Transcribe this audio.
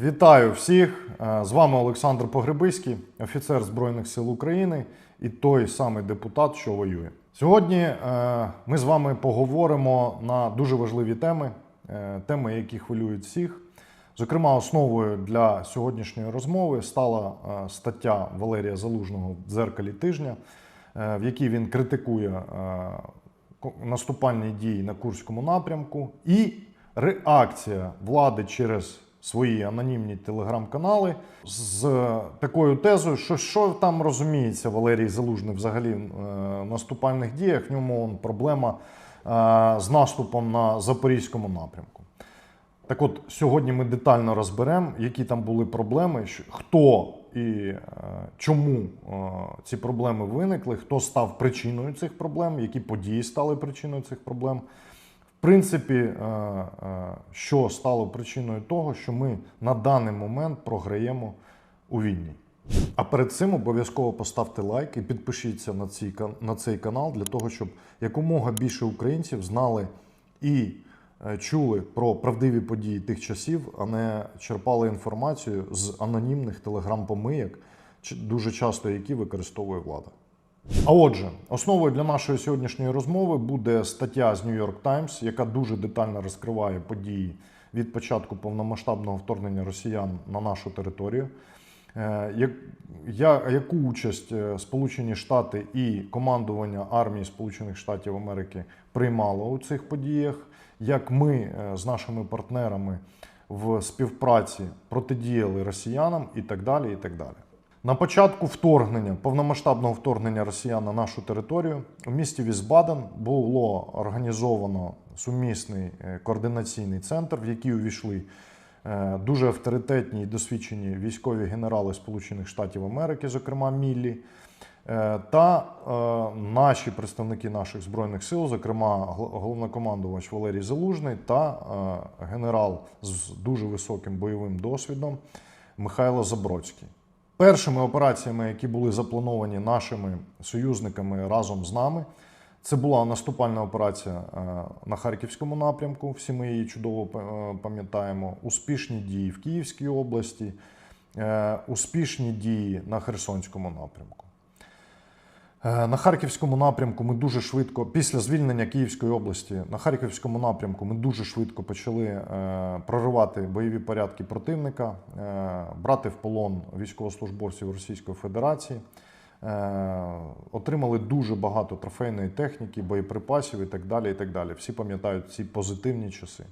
Вітаю всіх! Е, З вами Олександр Погребиський, офіцер Збройних сил України і той самий депутат, що воює. Сьогодні е, ми з вами поговоримо на дуже важливі теми, е, теми, які хвилюють всіх. Зокрема, основою для сьогоднішньої розмови стала стаття Валерія Залужного в дзеркалі тижня, в якій він критикує наступальні дії на Курському напрямку і реакція влади через свої анонімні телеграм-канали з такою тезою, що що там розуміється Валерій Залужний взагалі е, в наступальних діях. В ньому он, проблема е, з наступом на Запорізькому напрямку. Так от сьогодні ми детально розберемо, які там були проблеми, хто і е, чому ці проблеми виникли, хто став причиною цих проблем, які події стали причиною цих проблем. Принципі, е, е, що стало причиною того, що ми на даний момент програємо у війні. А перед цим обов'язково поставте лайк і підпишіться на цей, на цей канал для того, щоб якомога більше українців знали і е, чули про правдиві події тих часів, а не черпали інформацію з анонімних телеграм-помийок, дуже часто які використовує влада. А отже, основою для нашої сьогоднішньої розмови буде стаття з New York Times, яка дуже детально розкриває події від початку повномасштабного вторгнення росіян на нашу територію. Е, Яку участь е, Сполучені Штати і командування армії Сполучених Штатів Америки приймало у цих подіях? Як ми е, з нашими партнерами в співпраці протидіяли росіянам і так далі, і так далі. На початку вторгнення, повномасштабного вторгнення росіян на нашу територію у місті Візбаден було організовано сумісний е, координаційний центр, в який увійшли е, дуже авторитетні і досвідчені військові генерали Сполучених Штатів Америки, зокрема Міллі, е, та наші представники наших збройних сил, зокрема головнокомандувач Валерій Залужний та генерал з дуже високим бойовим досвідом Михайло Забродський. Першими операціями, які були заплановані нашими союзниками разом з нами, це була наступальна операція е, на Харківському напрямку. Всі ми її чудово е, пам'ятаємо. Успішні дії в Київській області, е, успішні дії на Херсонському напрямку. Е, На Харківському напрямку ми дуже швидко, після звільнення Київської області, на Харківському напрямку ми дуже швидко почали е, проривати бойові порядки противника, е, брати в полон військовослужбовців Російської Федерації. Отримали дуже багато трофейної техніки, боєприпасів і так далі. І так далі. Всі пам'ятають ці позитивні часи.